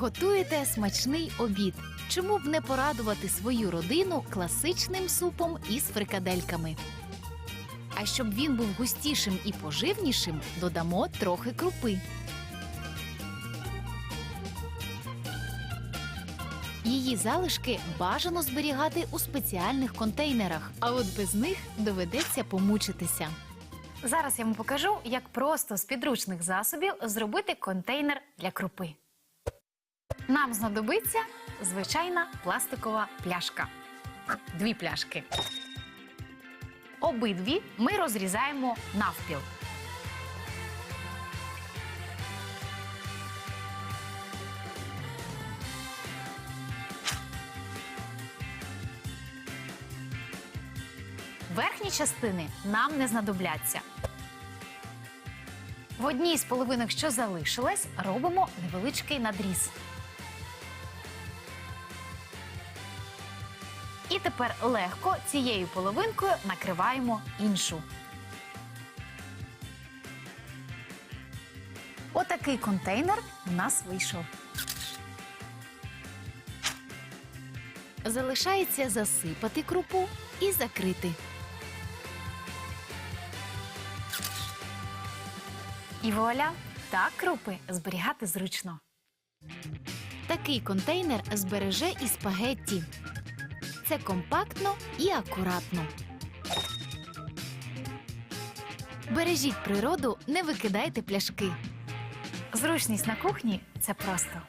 Готуєте смачний обід. Чому б не порадувати свою родину класичним супом із фрикадельками? А щоб він був густішим і поживнішим, додамо трохи крупи. Її залишки бажано зберігати у спеціальних контейнерах, а от без них доведеться помучитися. Зараз я вам покажу, як просто з підручних засобів зробити контейнер для крупи. Нам знадобиться звичайна пластикова пляшка. Дві пляшки. Обидві ми розрізаємо навпіл. Верхні частини нам не знадобляться. В одній з половинок, що залишилась, робимо невеличкий надріз. І тепер легко цією половинкою накриваємо іншу. Отакий контейнер у нас вийшов. Залишається засипати крупу і закрити. І вуаля, так крупи зберігати зручно. Такий контейнер збереже і спагетті. Це компактно і акуратно. Бережіть природу, не викидайте пляшки. Зручність на кухні це просто.